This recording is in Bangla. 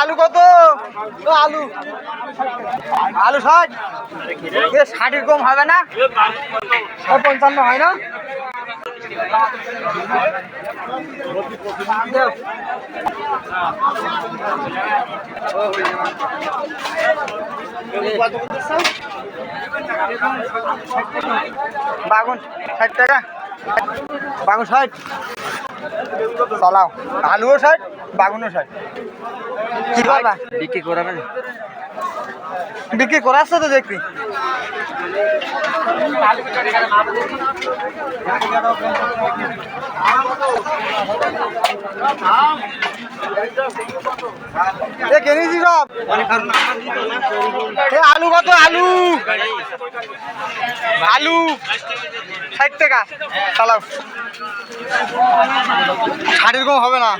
আলু কত? আলু। আলু ষাট? ষাটের কম হবে না? পঞ্চান্ন হয় না? বাগুন ষাট টাকা। বাগুন ষাট। চালাও। আলুও ষাট বাগুনও ষাট। কি করবা বিক্রি করাবেন বিক্রি করে আসছো তো দেখবি এ কিনেছি সব? এ আলু কত? আলু। আলু। ষাট টাকা। চালাও। ষাটের হবে না।